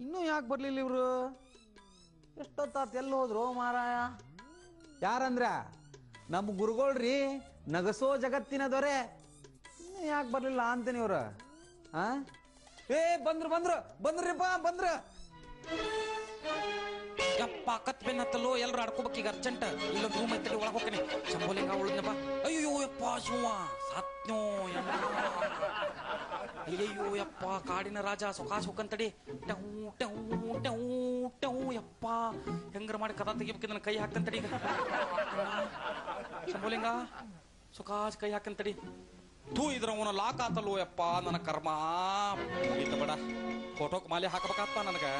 ಇನ್ನೂ ಯಾಕೆ ಬರ್ಲಿಲ್ಲ ಇವರು? ಎಷ್ಟೊತ್ತಾತ್ ಎಲ್ಲಿ ಹೋದ್ರು ಮಾರಾಯ? ಯಾರಂದ್ರ? ನಮ್ಮ ಗುರುಗಳ್ರಿ, ನಗಸೋ ಜಗತ್ತಿನ ದೊರೆ. ಇನ್ನೂ ಯಾಕೆ ಬರ್ಲಿಲ್ಲ ಅಂತೀನಿ ಇವ್ರು? ಆ? ಏ, ಬಂದ್ರು ಬಂದ್ರು, ಬಂದ್ರಿಪ್ಪ, ಬಂದ್ರ. ಯಪ್ಪ ಕತ್ ಬೆನ್ನತ್ತಲ್ಲೋ ಎಲ್ಲರೂ ಆಡ್ಕೋಬೇಕು ಈಗ ಅರ್ಜೆಂಟ್. ಇಲ್ಲೊಂದು ರೂಮ್ ಐತಡಿ ಒಳಗೆ ಚಂಬೋಲಿಂಗ ಅಯ್ಯೋ ಶಿವ ಸತ್ನೋ. ಅಯ್ಯಯ್ಯೋ ಯಪ್ಪ, ಕಾಡಿನ ರಾಜ ಸುಖಾಶ್ ಹೋಗಂತಡಿ ಟೌ ಊಟ ಊಟ ಟೌ ಯಪ್ಪ ಹೆಂಗ್ರ ಮಾಡಿ ಕದ ತೆಗಿಬೇಕು ನನ್ನ ಕೈ ಹಾಕಂತಡಿ ಈಗ ಶಂಭೋಲಿಂಗ ಸುಖಾಶ್ ಕೈ ಹಾಕಂತಡಿ. ಥೂ ಇದ್ರ ಅವನ ಲಾಕ್ ಯಪ್ಪ ನನ್ನ ಕರ್ಮ ಮುಗೀತ ಬೇಡ ಫೋಟೋಕ್ ಮಾಲೆ ಹಾಕಬೇಕಾಗ್ತ ನನಗೆ.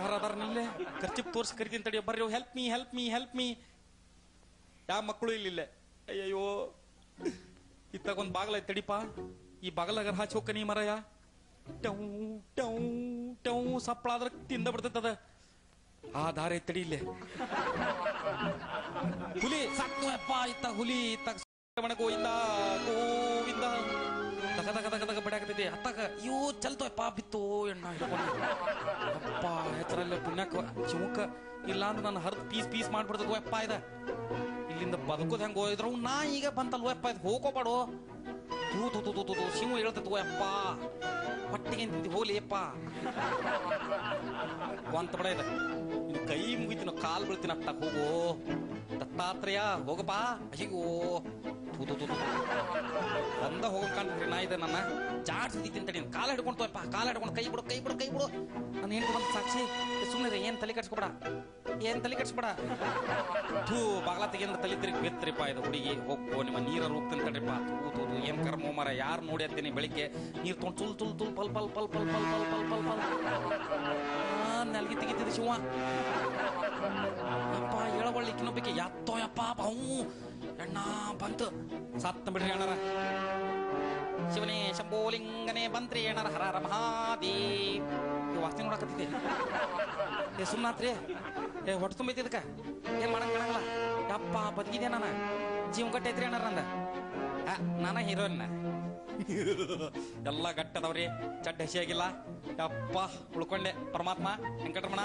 ಯಾರದಾರ ನಿಲ್ಲೇ ಖರ್ಚಿಪ್ ತೋರ್ಸಿ ಕರಿತೀನಿ ತಡಿ, ಬರ್ರಿ, help me help me. Help me ಯಾವ ಮಕ್ಕಳು ಇಲ್ಲಿಲ್ಲೆ. ಅಯ್ಯಯ್ಯೋ. ಇತ್ತಾಗೊಂದು ಬಾಗಲ ತಡಿಪ ಈ ಬಾಗಲಾಗರ ಹಾಚಿ ಹೋಗ್ಕನಿ ಮರಯ. ಟೌ ಟೌ ಟೌ ಸಪ್ಪಳ ಆದ್ರ ತಿಂದ ಬಿಡ್ತದ ಆ ದಾರಿ ತಡಿ ಇಲ್ಲೇ. ಹುಲಿ ಸಾಕು ಅಪ್ಪ ಇತ್ತ ಹುಲಿ, ಇತ್ತ ಗೋವಿಂದ ಗೋವಿಂದ. ತಗ ತಗ ತಗ ತಗ ಬಡಿಯಾಕತೈತಿ ಅತ್ತಾಗ, ಅಯ್ಯೋ ಚಲ್ತೋಯಪ್ಪ ಬಿತ್ತು, ಎಣ್ಣ ಅಪ್ಪ ಹೆಸರಲ್ಲ ಪುಣ್ಯಕ್ಕ ಚುಮುಕ ಇಲ್ಲ ಅಂದ್ರೆ ನಾನು ಹರಿದು ಪೀಸ್ ಪೀಸ್ ಮಾಡ್ಬಿಡ್ತದ ಅಪ್ಪ ಇದ. ಇಲ್ಲಿಂದ ಬದುಕೋದ್ ಹೆಂಗೋ ಹೋಯ್ದ್ರು ನಾ ಈಗ ಬಂತಲ್ವ ಅಪ್ಪ ಇದು ಹೋಗೋಪಾಡು ತೂ ತು ತು ತು ತು ತೂ ಶಿವ ಹೇಳ್ತೈತಿ ಅಪ್ಪ ಹೊಟ್ಟಿಗೆ ನಿಂತಿ ಹೋಲಿ ಅಪ್ಪ ಅಂತ ಬಡ ಇದೆ ಇದು ಕೈ ಮುಗಿತೀನ ಕಾಲ್ ಬೀಳ್ತೀನಿ ಅಪ್ಪ ಹೋಗು ದತ್ತಾತ್ರೇಯ ಹೋಗಪ್ಪ ಅಯ್ಯೋ ತು ತು ತು. ಬಂದ ಹೋಗಕ್ ಕಾಣ್ತೀರಿ ನಾ ಇದೆ ನನ್ನ ಜಾಡ್ಸಿದ್ದೀನಿ ತಡಿ ಕಾಲ ಹಿಡ್ಕೊಂಡು ಅಪ್ಪ ಕಾಲ ಹಿಡ್ಕೊಂಡು ಕೈ ಬಿಡು ಕೈ ಬಿಡು ಕೈ ಬಿಡು ನಾನು ಏನು ಬಂದು ಸಾಕ್ಷಿ ಸುಮ್ಮನೆ ಏನ್ ತಲೆ ಕಟ್ಸ್ಕೊಬೇಡ ಏನ್ ತಲೆ ಕಟ್ಸ್ಬೇಡ ಥೂ ಬಾಗ್ಲ ತೆಗಿಯಿಂದ ತಲೆ ತಿರುಗಿ ಬಿತ್ತರಿಪ್ಪ ಇದು ಹುಡುಗಿ ಹೋಗ್ಬೋ ನಿಮ್ಮ ನೀರ ಹೋಗ್ತೀನಿ ತಡ್ರಿಪ್ಪ ತೂ ಏನ್ ಕರ್ಮ ಮರ ಯಾರು ನೋಡಿ ಬೆಳಿಗ್ಗೆ ನೀರ್ ತೊಗೊಂಡು ತುಲ್ ತುಲ್ ತುಲ್ ಪಲ್ ಪಲ್ ಪಲ್ ಪಲ್ ಪಲ್ ಪಲ್ ಪಲ್ ಪಲ್ ಪಲ್ ನಲ್ಗಿ ತೆಗಿತಿದ್ದೆ ಶಿವ ಅಪ್ಪ ಹೇಳಬಳ್ಳಿ ಕಿನ್ನೊಬ್ಬಕ್ಕೆ ಯಾತ್ತೋ ಯಪ್ಪ ಅವು ಎಣ್ಣ ಬಂತು ಸತ್ತ ಬಿಡ್ರಿ ಅಣ್ಣರ ಶಿವನೇ ಶಂಭೋಲಿಂಗನೇ ಬಂತ್ರಿ ಅಣ್ಣರ ಹರ ಮಹಾದೇವ್ ವಾಸ್ತಿ ವಾಸನೆ ನೋಡಕತ್ತಿದ್ದೆ ಏ ಸುಮ್ಮನಾತ್ರಿ ಏ ಹೊಟ್ಟೆ ತುಂಬೈತಿ ಇದಕ್ಕ ಏನ್ ಮಾಡಂಗ್ ಕಾಣಂಗಿಲ್ಲ ಯಪ್ಪ ಬದುಕಿದೆ ನಾನು ಜೀವ ಕಟ್ಟೈತ್ರಿ ಅಣ್ಣರ ನಂದ ನಾನ ಹೀರೋಯಿನ್ ಎಲ್ಲ ಗಟ್ಟದವ್ರಿ ಚಡ್ಡ ಹಸಿಯಾಗಿಲ್ಲ. ಯಪ್ಪ ಉಳ್ಕೊಂಡೆ. ಪರಮಾತ್ಮ ವೆಂಕಟರಮಣ.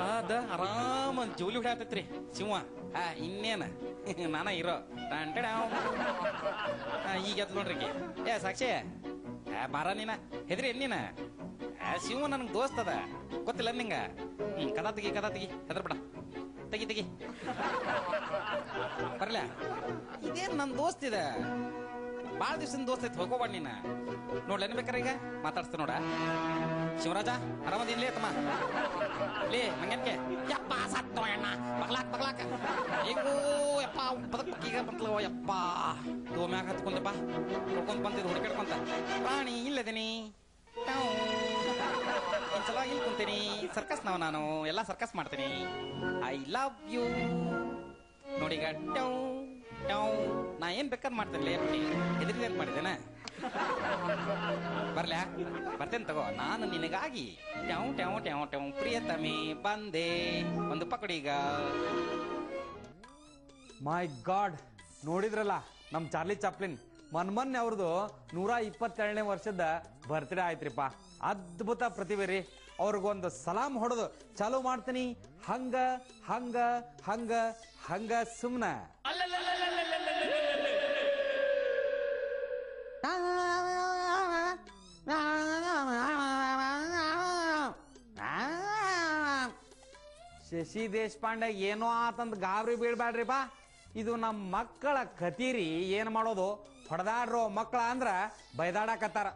ಅದ ಆರಾಮ ಜೋಲಿ ಹೊಡ್ಯಾತೈತ್ರಿ ಸಿಂಹ ಆ ಇನ್ನೇನ? ನಾನ ಹೀರೋ ಟಂಟಡಾವ್. ಆ, ಈಗ ಎದ್ ನೋಡ್ರಿ. ಏ ಸಾಕ್ಷಿ. ಬಾರ ನೀನ. ಹೆದ್ರಿ ನೀನ? ಸಿಂಹ ನನ್ಗೆ ದೋಸ್ತ್ ಅದ. ಗೊತ್ತಿಲ್ಲ ನಿಂಗ? ಹ್ಮ್ ಕದಾತಿಗಿ ತೆಗಿ ಕದ ತೆಗಿ ತೆಗಿ. ಬರ್ಲ. ಇದೇನ್ ನನ್ ದೋಸ್ತ್ ಇದೆ? ಬಾಳ ದಿವ್ಸದ ದೋಸ್ತ್ ಐತಿ, ಹೋಗೋಬಾಡ್ ನೀನ. ನೋಡ್ಲೇನ್ ಬೇಕಾರ ಈಗ? ಮಾತಾಡ್ಸ್ತ ನೋಡ. ಶಿವರಾಜ ಆರಾಮದಿನ್ಲೇ ತಮ್ಮ? ಲೇ ಮಂಗನ್ಕೆ ಯಪ್ಪ, ಸತ್ತೋ ಅಣ್ಣ. ಬಗ್ಲಾಕ್ ಬಗ್ಲಾಕ್. ಹೆಂಗೋ ಯಪ್ಪ ಬದಕ್ಕೀಗ ಬಂತಲೋ ಯಪ್ಪ. ತೋ, ಮ್ಯಾಗ ಹತ್ಕೊಂಡಪ್ಪ ಹೋಗ್ಕೊಂಡ್ ಬಂದಿದ್ದು ಹುಡುಕಾಡ್ಕೊಂತ ಪ್ರಾಣಿ ಇಲ್ಲದೇನಿ ಸಲ ಇಲ್ಲಿ ಕುಂತೀನಿ. ಸರ್ಕಸ್ ನಾವು, ನಾನು ಎಲ್ಲ ಸರ್ಕಸ್ ಮಾಡ್ತೀನಿ. ಐ ಲವ್ ಯು ನೋಡಿ ಟೌ ನಾ ಏನ್ ಬೇಕಾದ್ ಮಾಡ್ತೀನಿ ನೋಡಿ ಎದಿತ ಅಂತ ಮಾಡಿದ್ದೇನೆ. ಬರ್ಲ್ಯಾ? ಬರ್ತೇನೆ ತಗೋ. ನಾನು ನಿನಗಾಗಿ ಟ್ಯಾವ್ ಟ್ಯಾವ್ ಟ್ಯಾವ್ ಟ್ಯಾವ್ ಪ್ರಿಯತಮಿ, ಬಂದೆ. ಒಂದು ಪಕಡೀಗ ಮೈ ಗಾಡ್ ನೋಡಿದ್ರಲ್ಲ, ನಮ್ ಚಾರ್ಲಿ ಚಾಪ್ಲಿನ್. ಮೊನ್ನೆ ಅವ್ರದ್ದು ನೂರ ಇಪ್ಪತ್ತೆರಡನೇ ವರ್ಷದ ಬರ್ತ್ಡೇ ಆಯ್ತ್ರಿಪ್ಪ. ಅದ್ಭುತ ಪ್ರತಿಭೆ ರೀ. ಅವ್ರಿಗೊಂದು ಸಲಾಮ್ ಹೊಡೆದು ಚಾಲು ಮಾಡ್ತೀನಿ. ಹಂಗ ಹಂಗ ಹಂಗ ಹಂಗ ಸುಮ್ನ. ಶಶಿ ದೇಶಪಾಂಡೆ ಏನೋ ಆತಂದ್ ಗಾಬರಿ ಬೀಳ್ಬ್ಯಾಡ್ರಿಪ್ಪ ಇದು ನಮ್ಮ ಮಕ್ಕಳ ಕತಿರಿ ಏನ್ ಮಾಡೋದು? ಹೊಡೆದಾಡ್ರೋ ಮಕ್ಕಳ ಅಂದ್ರ ಬೈದಾಡಕತ್ತಾರ.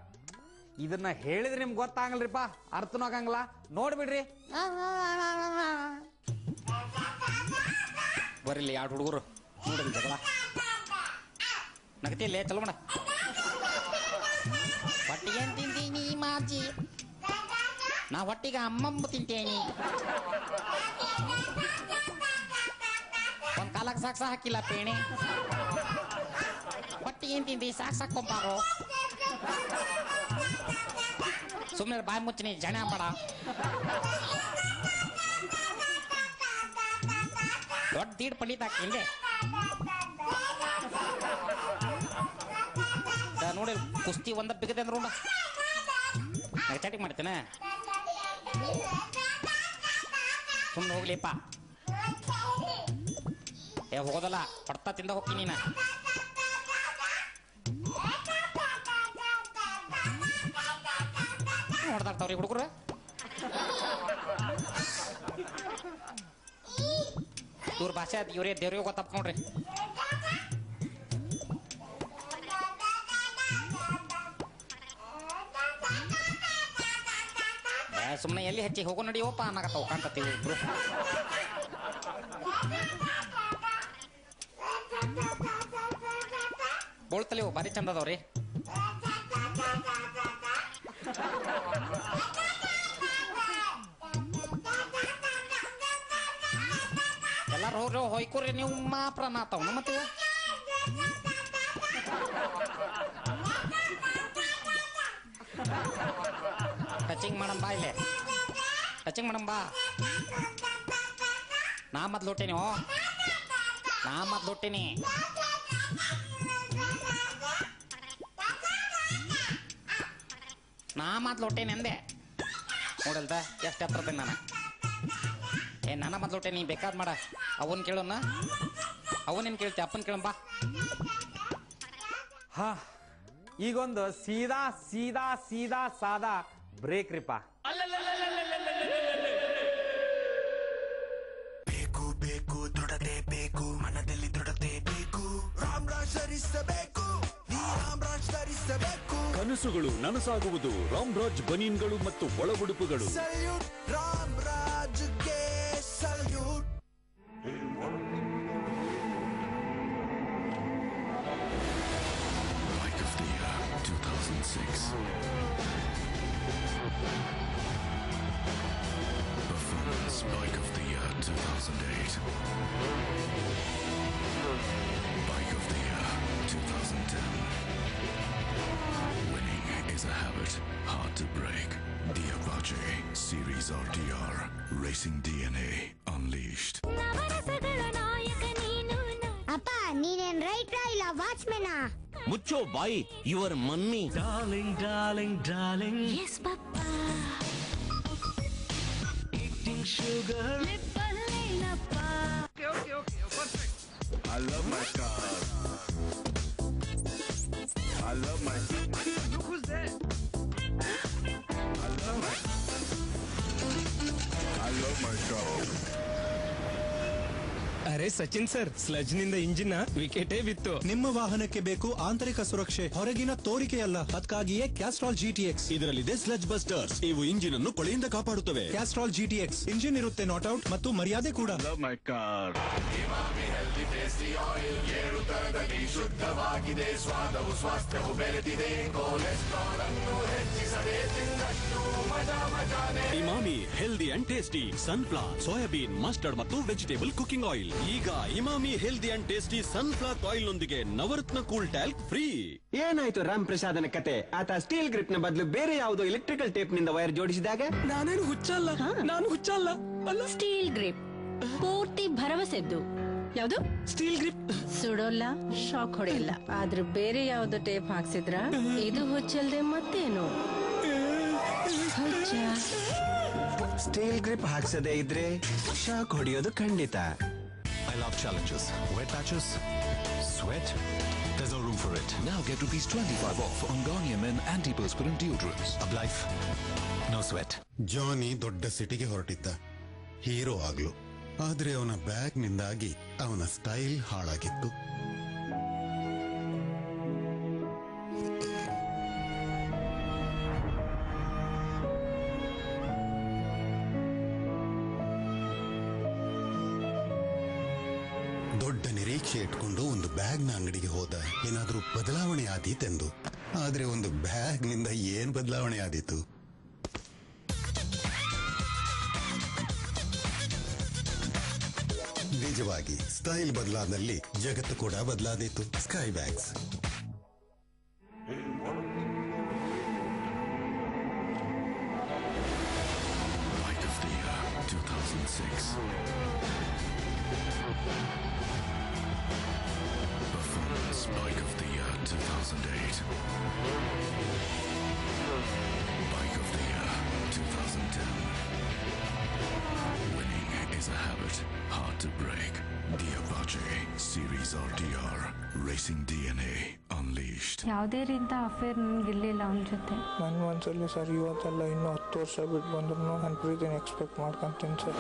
ಇದನ್ನ ಹೇಳಿದ್ರೆ ನಿಮ್ಗೆ ಗೊತ್ತಾಗಲ್ರಿಪ್ಪ? ಅರ್ಥನೂ ಆಗಂಗಿಲ್ಲ. ನೋಡ್ಬಿಡ್ರಿ ಬರಿಲ್ಲ ಎರಡು ಹುಡುಗರು. ನೋಡಿದ್ರಿ ಜಗಳ. ನಗತಿಯಲ್ಲೇ ಚಲೋ ಹೊಟ್ಟಿಗೆ ತಿಂತೀನಿ, ಮಾಜಿ? ನಾ ಹೊಟ್ಟಿಗೆ ಅಮ್ಮಮ್ಮ ತಿಂತೇನಿ. ಒಂದ್ ಕಾಲಕ್ಕೆ ಸಾಕ್ಸ ಹಾಕಿಲ್ಲ ಪೇಣಿ. ಹೊಟ್ಟಿಗೆ ತಿಂದಿ ಸಾಕ್ ಸಾಕ್ ಕೊಂಪಾರು ಸುಮ್ಮನೆ ಬಾಯಿ ಮುಚ್ಚಿನಿ ಜನ ಬೇಡ. ದೊಡ್ಡ ದೀಡ್ ಪಂಡಿತ ಹಾಕಿಂದೆ ನೋಡಿ, ಕುಸ್ತಿ ಒಂದ ಬಿಗದೆ ಅಂದ್ರು ಚಾಟಿಂಗ್ ಮಾಡ್ತೇನೆ. ಸುಮ್ಮನೆ ಹೋಗ್ಲಿಪ್ಪ ಏ, ಹೋಗೋದಲ್ಲ, ಹೊಡ್ತಾ ತಿಂದ ಹೋಗ್ತೀನಿ ನೀನು. ಹೊಡೆದಾಡ್ತಾವ್ರಿ ಹುಡುಗರು ಇವ್ರ ಭಾಷೆ ಅದು ಇವರೇ ದೇವ್ರಿಗೆ ಗೊತ್ತಪ್ಪ ನೋಡ್ರಿ. ಸುಮ್ಮನೆ ಎಲ್ಲಿ ಹಚ್ಚಿ ಹೋಗೋ ನಡಿಯೋಪ್ಪ ಅನ್ನಕತ್ತಾವ ಕಾಣ್ಕತ್ತೀವಿ ಇಬ್ರು. ಬೋಳ್ತಲಿ ಬಾರಿ ಚಂದ ಅದಾವ್ರಿ. ಹೊಯ್ಕೋರಿ ನೀವು ಮಾತ್ರ ನಾತಾವ ಮತ್ತೆ ಇವು? ಟಚಿಂಗ್ ಮಾಡಮ್ ಬಾ ಇಲ್ಲೇ ಟಚಿಂಗ್ ಮಾಡಮ್ ಬಾ ನಾ ಮೊದ್ಲು ಹೊಟ್ಟೇನಿ ಓ ನಾ ಮೊದ್ಲು ಹೊಟ್ಟೇನಿ ನಾ ಮೊದ್ಲು ಹೊಟ್ಟೇನಿ ಅಂದೆ. ನೋಡಲ್ದ, ಎಷ್ಟು ಹತ್ರ ನಾನು ಏ ನಾನ ಮೊದ್ಲು ನೀ ಬೇಕಾದ್ ಮಾಡ. ಅವನ್ ಕೇಳೋಣ? ಅವನೇನ್ ಕೇಳ್ತಿ? ಅಪ್ಪನ್ ಕೇಳಂಬಾ ಹಾ ಈಗೊಂದು ಸೀದಾ ಸೀದಾ ಸೀದಾ ಸಾದಾ ಬ್ರೇಕ್ ರಿಪ ಬೇಕು ಬೇಕು ದೃಢತೆ ಬೇಕು ಮನದಲ್ಲಿ ದೃಢತೆ ಬೇಕು. ರಾಮ್ರಾಜ್ ಧರಿಸಬೇಕು ನೀ ರಾಮ್ರಾಜ್ ಧರಿಸಬೇಕು. ಕನಸುಗಳು ನನಸಾಗುವುದು ರಾಮ್ರಾಜ್ ಬನೀನ್ಗಳು ಮತ್ತು ಒಳಗುಡುಪುಗಳು. ಸಲ್ಯೂಟ್ ರಾಮ್ರಾಜ್ಗೆ Series RTR Racing DNA Unleashed. ನವರಸಗಳ ನಾಯಕ ನೀನು ನ- ಅಪ್ಪ ನೀನೇನ್ ರೈಟ್ರಾ ಇಲ್ಲ ವಾಚ್ಮೆನಾ ಮುಚ್ಚೋ ಬಾಯಿ your mummy darling darling darling Yes, papa. Eating sugar ಲಿಪ್ಪಲ್ಲೇನಪ್ಪ. I love my car. I love my. Look ಅರೆ ಸಚಿನ್ ಸರ್ ಸ್ಲಜ್ನಿಂದ ಇಂಜಿನ್ ವಿಕೆಟೇ ಬಿತ್ತು. ನಿಮ್ಮ ವಾಹನಕ್ಕೆ ಬೇಕು ಆಂತರಿಕ ಸುರಕ್ಷೆ ಹೊರಗಿನ ತೋರಿಕೆಯಲ್ಲ. ಅದಕ್ಕಾಗಿಯೇ ಕ್ಯಾಸ್ಟ್ರಾಲ್ ಜಿಟಿಎಕ್ಸ್ ಇದರಲ್ಲಿದೆ ಸ್ಲಜ್ ಬಸ್ಟರ್ಸ್ ಇವು ಇಂಜಿನ್ ಅನ್ನು ಕೊಳೆಯಿಂದ ಕಾಪಾಡುತ್ತವೆ. ಕ್ಯಾಸ್ಟ್ರಾಲ್ ಜಿಟಿಎಕ್ಸ್ ಇಂಜಿನ್ ಇರುತ್ತೆ ನಾಟ್ ಔಟ್ ಮತ್ತು ಮರ್ಯಾದೆ ಕೂಡ. Love ಮಜಾ ಮಜಾನೆ. Emami healthy and tasty sunflower soybean mustard ಮತ್ತು ವೆಜಿಟೇಬಲ್ ಕುಕಿಂಗ್ ಆಯಿಲ್. ಈಗ Emami healthy and tasty sunflower oil ನೊಂದಿಗೆ ನವರತ್ನ ಕೂಲ್ ಟ್ಯಾಲ್ಕ್ ಫ್ರೀ. ಏನಾಯ್ತು ರಾಮ್ ಪ್ರಸಾದನ ಕತೆ? ಆತ ಸ್ಟೀಲ್ ಗ್ರಿಪ್ನ ಬದಲು ಬೇರೆ ಯಾವುದೋ ಎಲೆಕ್ಟ್ರಿಕಲ್ ಟೇಪ್ನಿಂದ ವೈರ್ ಜೋಡಿಸಿದಾಗ? ನಾನೇನು ಹುಚ್ಚಲ್ಲ? ನಾನು ಹುಚ್ಚಲ್ಲ? ಅಲ್ಲ? Steel grip. ಪೂರ್ತಿ ಭರವಸೆದ್ದು. ಯಾವುದು? ಸ್ಟೀಲ್ ಗ್ರಿಪ್ ಸುಡೋಲ್ಲ ಶಾಕ್ ಹೊಡೆಯಲ್ಲ. ಆದ್ರೆ ಬೇರೆ ಯಾವ್ದು ಟೇಪ್ ಹಾಕ್ಸಿದ್ರ? ಇದು ಹುಚ್ಚಲ್ದೆ ಮತ್ತೇನು? ಹುಚ್ಚ. ಸ್ಟೀಲ್ ಗ್ರಿಪ್ ಹಾಕ್ಸದೇ ಇದ್ರೆ ಶಾಕ್ ಹೊಡೆಯೋದು ಖಂಡಿತ. I love challenges wet patches sweat There's no room for it. Now get rupees 25 off on Garnier Men antiperspirant deodorants. Of life? No sweat. Johnny ದೊಡ್ಡ ಸಿಟಿಗೆ ಹೊರಟಿದ್ದ. ಹೀರೋ ಆಗ್ಲು. ಆದ್ರೆ ಅವನ ಬ್ಯಾಗ್ನಿಂದಾಗಿ ಅವನ ಸ್ಟೈಲ್ ಹಾಳಾಗಿತ್ತು. ದೊಡ್ಡ ನಿರೀಕ್ಷೆ ಇಟ್ಕೊಂಡು ಒಂದು ಬ್ಯಾಗ್ನ ಅಂಗಡಿಗೆ ಹೋದ. ಏನಾದರೂ ಬದಲಾವಣೆ ಆದೀತೆಂದು. ಆದರೆ ಒಂದು ಬ್ಯಾಗ್ನಿಂದ ಏನ್ ಬದಲಾವಣೆ ಆದೀತು? ನಿಜವಾಗಿ ಸ್ಟೈಲ್ ಬದಲಾದಲ್ಲಿ ಜಗತ್ತು ಕೂಡ ಬದಲಾದೀತು sky bags Bike of the year 2008. Bike of the year 2010. Winning is a habit. To break. The Apache Series RTR Racing DNA Unleashed. ಯಾವುದೇ ರೀತಿ ಅಫೇರ್ ನನಗಿರ್ಲಿಲ್ಲ ಅವನ ಜೊತೆ ನನ್ನ ಮನಸ್ಸಲ್ಲಿ ಸರ್ ಇವತ್ತೆಲ್ಲ ಇನ್ನೂ ಹತ್ತು ವರ್ಷ ಬಿಟ್ಟು ಬಂದ್ರು ನನ್ನ ಪ್ರೀತಿನ ಎಕ್ಸ್ಪೆಕ್ಟ್ ಮಾಡ್ಕೊಂತೀನಿ ಸರ್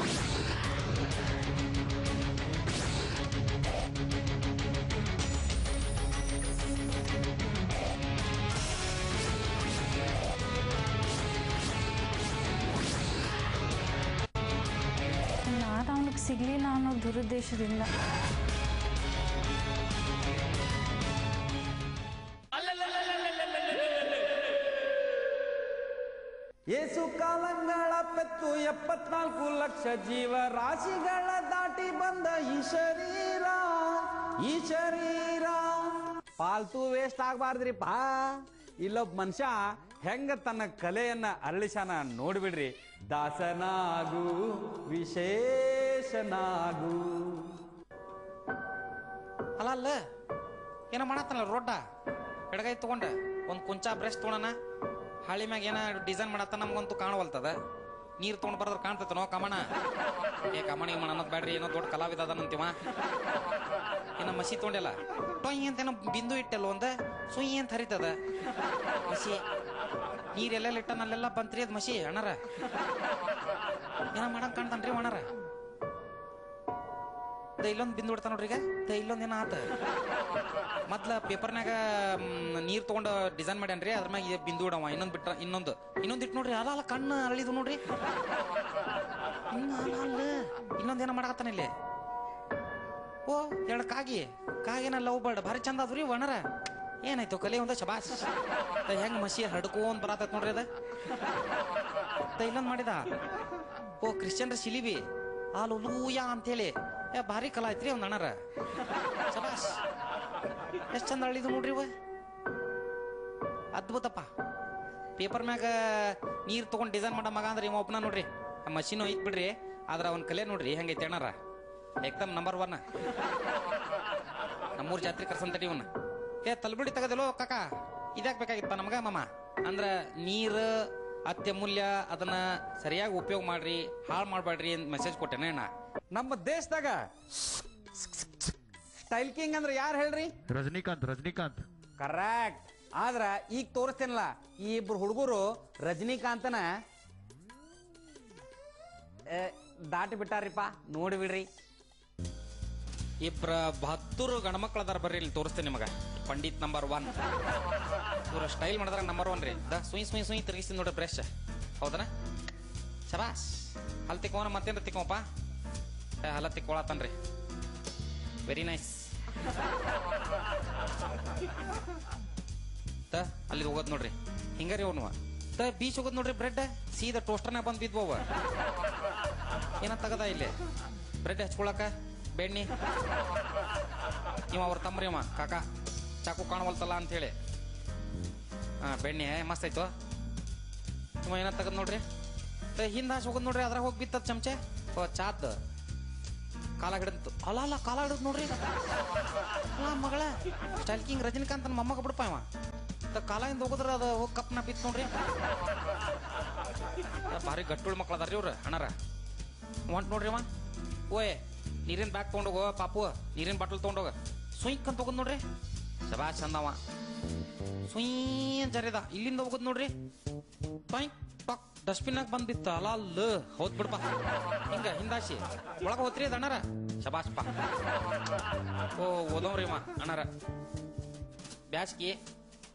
ನಾನು ಅವನಿಗೆ ಸಿಗ್ಲಿಲ್ಲ ಅನ್ನೋ ದುರುದ್ದೇಶದಿಂದ. ಏಸು ಕಾಲಂಗಳ ಪೆತ್ತು ಎಪ್ಪತ್ನಾಲ್ಕು ಲಕ್ಷ ಜೀವ ರಾಶಿಗಳ ದಾಟಿ ಬಂದ ಈ ಶರೀರ ಈ ಶರೀರ. ಪಾಲ್ತು ವೇಸ್ಟ್ ಆಗ್ಬಾರ್ದ್ರಿ ಪಾ ಇಲ್ಲೊಬ್ಬ ಮನುಷ್ಯ ಹೆಂಗ ತನ್ನ ಕಲೆಯನ್ನ ಅರಳಿಸಾನ ನೋಡ್ಬಿಡ್ರಿ. ದಾಸನಾಗು, ವಿಶೇಷನಾಗು. ಅಲ್ಲ ಅಲ್ಲ. ಏನೋ ಮಾಡತ್ತಲ್ಲ ರೋಡ ಎಡಗೈ ತಗೊಂಡ. ಒಂದು ಕುಂಚ ಬ್ರಷ್ ತೊಗೊಳನ ಹಾಳಿ ಮ್ಯಾಗ ಏನ ಡಿಸೈನ್ ಮಾಡತ್ತ ನಮ್ಗಂತೂ ಕಾಣವಲ್ತದ. ನೀರ್ ತಗೊಂಡ್ ಬರದ್ರ ಕಾಣ್ತೈತನೋ, ಕಮಣ? ಏ, ಕಮಣ ಮಣ ಅನ್ನೋದು ಬ್ಯಾಡ್ರಿ, ಏನೋ ದೊಡ್ಡ ಕಲಾವಿದ ಅದಾನಂತೀವ ಏನ ಮಸಿ ತೊಗೊಂಡಿಲ್ಲ. ಟೊಯ್ ಅಂತ ಏನೋ ಬಿಂದು ಇಟ್ಟಲ್ಲ ಒಂದ. ಸುಯ್ ಅಂತ ಹರಿತದ. ಮಸಿ. ನೀರ್ ಇಟ್ಟನಲ್ಲೆಲ್ಲ ಬಂತ್ರಿ ಅದ್ ಮಸಿ, ಅಣ್ಣರ. ಏನ ಮಾಡಂಗ್ ಕಾಣ್ತಾನ್ರಿ ಅಣ್ಣರ. ಇಲ್ಲೊಂದು ಬಿಂದು ಬಿಡ್ತಾನ ನೋಡ್ರಿ ಈಗ. ದ ಇಲ್ಲೊಂದು ಏನ ಆತ. ಮೊದ್ಲ ಪೇಪರ್ನಾಗ ನೀರ್ ತಗೊಂಡ ಡಿಸೈನ್ ಮಾಡ್ಯಾನ್ರಿ, ಅದ್ರ ಮ್ಯಾಗ ಬಿಂದು ಬಿಡವ ಇನ್ನೊಂದ್ ಬಿಟ್ಟ ಇನ್ನೊಂದು. ಇನ್ನೊಂದ್ ಇಟ್ಟು ನೋಡ್ರಿ, ಅಲ್ಲ ಅಲ್ಲ, ಕಣ್ಣು ಅರಳಿದು ನೋಡ್ರಿ. ಅಲ್ಲ ಇನ್ನೊಂದ್ ಏನೋ ಮಾಡಕತ್ತಾನ ಇಲ್ಲಿ. ಓ ಎರಡು ಕಾಗಿ. ಕಾಗಿನ ಲವ್ ಬರ್ಡ್, ಭಾರಿ ಚಂದ ಅದ್ರಿ ವಣರ ಏನಾಯ್ತು, ಕಲೆ ಒಂದ ಶಬಾಸ್? ಹೆಂಗ್ ಮಸಿ ಹಡ್ಕೊಂಡ್ ಬರತೈತ್ ನೋಡ್ರಿ ಅದ? ಇನ್ನೊಂದ್ ಮಾಡಿದ? ಓ, ಕ್ರಿಶ್ಚಿಯನ್ರ ಸಿಲಿಬಿ ಹಾಲು ಲೂಯ ಅಂತೇಳಿ. ಏ, ಭಾರಿ ಕಲಾ ಐತ್ರಿ ಅವ್ನ ಅಣ್ಣರ. ಶಬಾಸ್. ಎಷ್ಟ್ ಚಂದ ಅಳಿದು ನೋಡ್ರಿ ಇವ? ಅದ್ಭುತಪ್ಪ. ಪೇಪರ್ ಮ್ಯಾಗ ನೀರ್ ತಗೊಂಡ್ ಡಿಸೈನ್ ಮಾಡೋ ಮಗ ಅಂದ್ರೆ ಇವ ನೋಡ್ರಿ. ಆ ಮಷೀನು ಐತ್ ಬಿಡ್ರಿ, ಆದ್ರೆ ಅವನ್ ಕಲೆ ನೋಡ್ರಿ, ಹೆಂಗೈತೆ ಅಣ್ಣಾರ? ಏಕ್ದಮ್ ನಂಬರ್ ಒನ್ ನಮ್ಮೂರ್ ಜಾತ್ರೆ ಕರ್ಸಂತಡಿ ಇವನ್ನ ಏ ತಲ್ಬಿಡಿ ತೆಗದಿಲ್ಲೋ ಕಾಕ ಇದಾಕ್ ಬೇಕಾಗಿತ್ತ ನಮಗ ಮಾಮ. ಅಂದ್ರ ನೀರ್ ಅತ್ಯಮೂಲ್ಯ ಅದನ್ನ ಸರಿಯಾಗಿ ಉಪಯೋಗ ಮಾಡ್ರಿ ಹಾಳು ಮಾಡ್ಬೇಡ್ರಿ ಅಂತ ಮೆಸೇಜ್ ಕೊಟ್ಟೆನ ಅಣ್ಣ. ನಮ್ಮ ದೇಶದಾಗ ಸ್ಟೈಲ್ ಕಿಂಗ್ ಅಂದ್ರೆ ಯಾರು ಹೇಳ್ರಿ? ರಜನಿಕಾಂತ್ ರಜನಿಕಾಂತ್. ಕರೆಕ್ಟ್ ಆದ್ರ ಈಗ ತೋರಿಸ್ತೇನಲ್ಲ ಈ ಇಬ್ರು ಹುಡುಗರು ರಜನಿಕಾಂತನ ದಾಟಿ ಬಿಟ್ಟಾರಿಪ್ಪ. ನೋಡಿ ಬಿಡ್ರಿ. ಇಬ್ರ ಬಹದ್ದೂರು ಗಣಮಕ್ಳು ಅದಾರ ಬರ್ರಿ ಇಲ್ಲಿ ತೋರಿಸ್ತೀನಿ ನಿಮಗ. ಪಂಡಿತ್ ನಂಬರ್ ಒನ್ ಇವ್ರ ಸ್ಟೈಲ್ ಮಾಡಿದ್ರೆ ನಂಬರ್ ಒನ್ ರೀ. ದ, ಸುಯಿ ಸುಯಿ ಸುಯಿ ತಿರುಗಿಸಿ ನೋಡ್ರಿ ಬ್ರಷ್ ಹೌದನ? ಶಬಾಸ್ ಅಲ್ಲಿ ತಿಕ್ಕೋನ ಮತ್ತೇನ್ರ ತಿಕ್ಕೋಪ್ಪ? ಏ, ಹಲ ತಿಕ್ಕೊಳತನ್ರಿ ವೆರಿ ನೈಸ್ ತ ಅಲ್ಲಿ ಹೋಗೋದ್ ನೋಡ್ರಿ. ಹಿಂಗಾರಿ ಅವನು. ತ ಬೀಚ್ ಹೋಗೋದ್ ನೋಡ್ರಿ ಬ್ರೆಡ್ ಸೀದಾ ಟೋಸ್ಟರ್ನಾಗ ಬಂದ್ ಬಿದ್ವವ ಏನ ತಗದ ಇಲ್ಲಿ? ಬ್ರೆಡ್ ಹಚ್ಕೊಳಕ ಬೆಣ್ಣಿ. ಇವ ಅವ್ರ ತಮ್ರಿ ಅವ ಕಾಕ, ಚಾಕು ಕಾಣವಲ್ತಲ್ಲ ಅಂತ ಹೇಳಿ ಹಾ, ಬೆಣ್ಣೆ ಮಸ್ತ್ ಆಯ್ತು. ಇವ ಏನ ತಗದ್ ನೋಡ್ರಿ? ಹಿಂದ ಹಾಸಿ ಹೋಗೋದ್ ನೋಡ್ರಿ, ಅದ್ರಾಗ ಹೋಗಿ ಬಿತ್ತದ ಚಮಚೆ. ಓ ಚಾದ್ ಕಾಲ ಹಿಡಿದು ಅಲ್ಲ ಅಲ್ಲ ಕಾಲ ಹಿಡಿದ್ ನೋಡ್ರಿ ಅಲ್ಲ, ಮಗಳ ಸ್ಟೈಲ್ ಕಿಂಗ್ ರಜನಿಕಾಂತ್ ನನ್ನ ಮೊಮ್ಮಗ ಬಿಡಪ್ಪ ಇವ. ತ ಕಾಲಿಂದ ಹೋಗುದ್ರ ಅದು ಹೋಗಿ ಕಪ್ನ ಬಿತ್ತು ನೋಡ್ರಿ. ಭಾರಿ ಗಟ್ಟುಳ ಮಕ್ಳು ಅದಾರ್ರಿ ಇವ್ರು, ಅಣ್ಣಾರ. ಹೊಂಟ್ ನೋಡ್ರಿ ಅವ ಓಯ್ ನೀರಿನ ಬ್ಯಾಗ್ ತೊಗೊಂಡೋಗೋ, ಪಾಪು. ನೀರಿನ ಬಾಟಲ್ ತೊಗೊಂಡೋಗ. ಸುಯ್ಕ್ ಅಂತ ಹೋಗೋದ್ ನೋಡ್ರಿ. ಸಬಾ ಚಂದವ. ಸುಯ್ ಜರಿದ. ಇಲ್ಲಿಂದ ಹೋಗೋದ್ ನೋಡ್ರಿ. ಪಾಕ್ ಡಸ್ಟ್ಬಿನ್ನಾಗ ಬಂದ್ ಬಿತ್ತ ಅಲ್ಲ ಅಲ್ಲ ಹೌದ್ ಬಿಡ್ಪ. ಹಿಂಗ, ಹಿಂದಾಶಿ. ಒಳಗ ಹೋತ್ರಿ ಅದ ಅಣ್ಣಾರ. ಶಬಾಸ್ ಪಾ ಓ ಓದವ್ರಿ ಮಾ ಅಣ್ಣಾರ. ಬ್ಯಾಸ್ಗಿ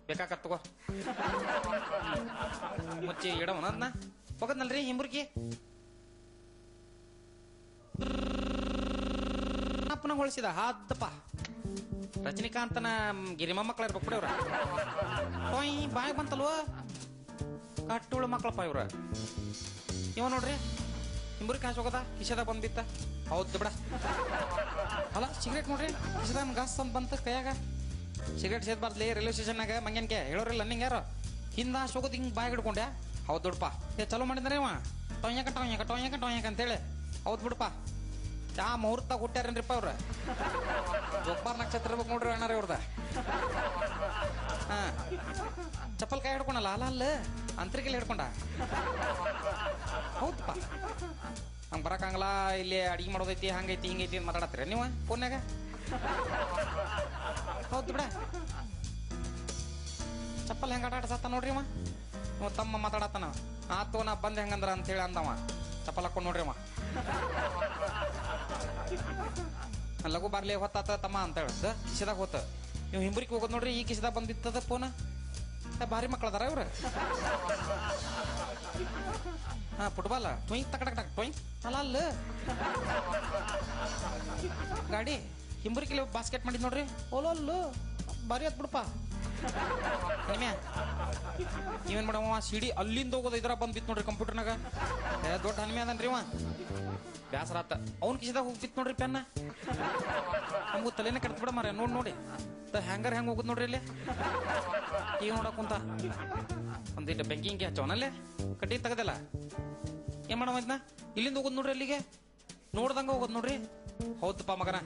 ಬೇಕಾಕತ್ ತಗೋ. ಮುಚ್ಚಿ ಇಡವನ ಹೋಗದ್ನಲ್ರಿ, ಹಿಂಬುರ್ಗಿ? ಹೊಳಿಸಿದ. ಹಾದಪ್ಪ. ರಜನಿಕಾಂತನ ಗಿರಿಮ ಮಕ್ಳ ಇರ್ಬೇಕು ಬಿಡಿ ಅವ್ರ ಬಾಯ್ ಬಂತಲ್ವ? ಕಟ್ಟುಳು ಮಕ್ಕಳಪ್ಪ ಇವ್ರ. ಇವ ನೋಡ್ರಿ ಹಿಂಬುರಿ ಕಾಸು ಹೋಗದ? ಕಿಶದ ಬಂದ್ಬಿತ್ತ. ಹೌದು ಬಿಡ. ಅಲ್ಲ, ಸಿಗರೇಟ್ ನೋಡ್ರಿ, ಕಿಶದ ಗಾಸ್ ಅಂತ ಬಂತ ಕೈಯಾಗ. ಸಿಗರೇಟ್ ಸೇದ್ಬಾರ್ದ್ಲಿ ರೈಲ್ವೆ ಸ್ಟೇಷನ್ನಾಗ ಮಂಗ್ಯಾನ್ಕೆ ಹೇಳೋರಿಲ್ಲ ನಿಂಗೆ ಯಾರು? ಹಿಂದ ಹೋಗೋದು ಹಿಂಗೆ ಬಾಯ್ ಹಿಡ್ಕೊಂಡೆ ಹೌದು ಬಿಡಪ್ಪ. ಏ, ಚಲೋ ಮಾಡಿದ್ರೆ ಇವ. ಟೊಯ್ಯಕ ಟೊಯ್ಯಕ ಟೊಯ್ಯಕ ಟೊಯ್ಯಕ ಅಂತೇಳಿ. ಹೌದು ಬಿಡಪ್ಪ. ಚಾ ಮುಹೂರ್ತ ಹುಟ್ಟ್ಯಾರೇನ್ರಿಪ್ಪ ಅವ್ರ? ಜೋಪಾರ್ ನಕ್ಷತ್ರ ಇರ್ಬೇಕು ನೋಡ್ರಿ ಅಣ್ಣಾರ ಇವ್ರದ. ಹಾ. ಚಪ್ಪಲ್ ಕೈ ಹಿಡ್ಕೊಂಡಲ್ಲ ಅಲ್ಲ ಅಲ್ಲ? ಅಂತರಿಕೆಲ್ಲ ಹಿಡ್ಕೊಂಡ? ಹೌದಪ್ಪ ಹಂಗೆ ಬರಕಾಗಲ್ಲ ಇಲ್ಲಿ ಅಡಿಗೆ ಮಾಡೋದೈತಿ, ಹಂಗೈತಿ, ಹಿಂಗೈತಿ ಅಂತ ಮಾತಾಡತ್ತೀರ ನೀವು ಫೋನ್ಯಾಗ? ಹೌದು ಬಿಡ. ಚಪ್ಪಲ್ ಹೆಂಗ ಆಟ ಆಡ್ಸತ್ತ ನೋಡ್ರಿ ಅವ ತಮ್ಮ ಮಾತಾಡತ್ತಾನ. ಆತು ನಾ ಬಂದೆ ಹೆಂಗಂದ್ರ ಅಂತೇಳಿ ಅಂದವ. ಚಪ್ಪಲ್ ಹಾಕೊಂಡು ನೋಡ್ರಿ ಅವ. ಲಘು ಬರ್ಲಿ ಹೊತ್ತಾತ ತಮ್ಮ ಅಂತ ಹೇಳ ಕಿಶದಾಗ ಹೋತ ನೀವು ಹಿಂಬರಿಗೆ ಹೋಗೋದು ನೋಡ್ರಿ ಈ ಕಿಶದಾಗ ಬಂದ್ ಬಿತ್ತದ ಫೋನ ಏ, ಭಾರಿ ಮಕ್ಕಳದಾರ ಇವ್ರ. ಹಾ ಫುಟ್ಬಾಲ್ ಟ್ವಿಂಕ್ ತಕಡಕ್ ಟಕ್ ಟ್ವಿಂಕ್ ಅಲ್ಲ ಅಲ್ಲ. ಗಾಡಿ ಹಿಂಬರಿಕಿಲಿ ಬಾಸ್ಕೆಟ್ ಮಾಡಿದ್ ನೋಡ್ರಿ. ಓಲೋ ಅಲ್ಲು. ಭಾರಿ ಆತ್ ಬಿಡಪ್ಪ. ನೀವೇನ್ ಮಾಡವ ಸಿಡಿ ಅಲ್ಲಿಂದ ಹೋಗೋದು ಇದ್ರ ಬಂದ್ ಬಿತ್ ನೋಡ್ರಿ ಕಂಪ್ಯೂಟರ್ನಾಗ. ದೊಡ್ಡ ಹನಿಮೆ ಅದನ್ರಿ ಅವ ಬ್ಯಾಸರ ಆತ. ಅವ್ನ ಹೋಗ್ ಹೋಗಿ ಬಿತ್ ನೋಡ್ರಿ ಪೆನ್ನ. ನಮಗೂ ತಲೆನೇ ಕೆಡ್ತ ಬಿಡ ಮಾರ ನೋಡ್ ನೋಡಿ. ಹ್ಯಾಂಗರ್ ಹೆಂಗ್ ಹೋಗುದ್ ನೋಡ್ರಿ ಇಲ್ಲಿ. ಈಗ ನೋಡಕ್ ಕುಂತ. ಒಂದಿಟ್ಟು ಬೆಂಕಿಂಗ್ ಹಚ್ಚವನಲ್ಲೇ ಕಟ್ಟಿ ತೆಗದಲ್ಲ. ಏನ್ ಮಾಡವ ಇದನ್ನ ಇಲ್ಲಿಂದ ಹೋಗುದ್ ನೋಡ್ರಿ ಅಲ್ಲಿಗೆ. ನೋಡ್ದಂಗ ಹೋಗೋದ್ ನೋಡ್ರಿ. ಹೌದಪ್ಪ ಮಗನ.